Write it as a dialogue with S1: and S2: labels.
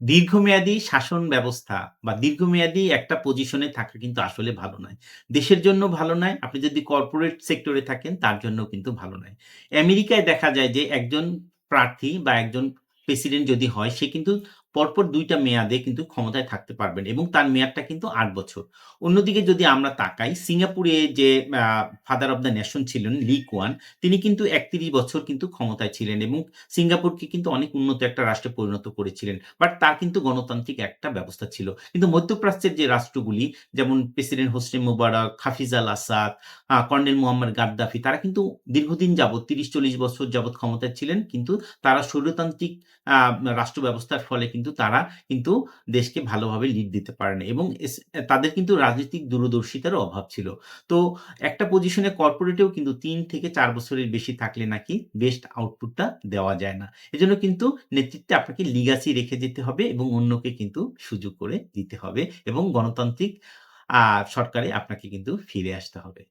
S1: দীর্ঘমেয়াদী শাসন ব্যবস্থা বা দীর্ঘমেয়াদী একটা পজিশনে থাকা কিন্তু আসলে ভালো নয়। দেশের জন্য ভালো নয়, আপনি যদি কর্পোরেট সেক্টরে থাকেন তার জন্য কিন্তু ভালো নয়। আমেরিকায় দেখা যায় যে একজন প্রার্থী বা একজন প্রেসিডেন্ট যদি হয় সে কিন্তু পরপর ২ টা মেয়াদে কিন্তু ক্ষমতায় থাকতে পারবেন এবং তার মেয়াদটা কিন্তু ৮ বছর। অন্যদিকে যদি আমরা তাকাই সিঙ্গাপুরে যে ফাদার অফ দ্য নেশন ছিলেন লি কুয়ান তিনি কিন্তু ৩১ বছর কিন্তু ক্ষমতায় ছিলেন এবং সিঙ্গাপুরকে কিন্তু অনেক উন্নত একটা রাষ্ট্রে পরিণত করেছিলেন। বাট তার কিন্তু গণতান্ত্রিক একটা ব্যবস্থা ছিল। কিন্তু মধ্যপ্রাচ্যের যে রাষ্ট্রগুলি যেমন president Hosni Mubarak, Hafez al Assad, colonel Mohammed Gaddafi তারা কিন্তু দীর্ঘদিন যাবৎ ৩০-৪০ বছর যাবৎ ক্ষমতায় ছিলেন। কিন্তু তারা স্বৈরতান্ত্রিক রাষ্ট্র ব্যবস্থার ফলে কিন্তু তারা কিন্তু দেশকে ভালোভাবে লিড দিতে পারে না এবং তাদের কিন্তু রাজনৈতিক দূরদর্শিতারও অভাব ছিল। তো একটা পজিশনে কর্পোরেটেও কিন্তু তিন থেকে চার বছরের বেশি থাকলে নাকি বেস্ট আউটপুটটা দেওয়া যায় না। এজন্য কিন্তু নেতৃত্বে আপনাকে লিগাসি রেখে যেতে হবে এবং অন্যকে কিন্তু সুযোগ করে দিতে হবে এবং গণতান্ত্রিক সরকারে আপনাকে কিন্তু ফিরে আসতে হবে।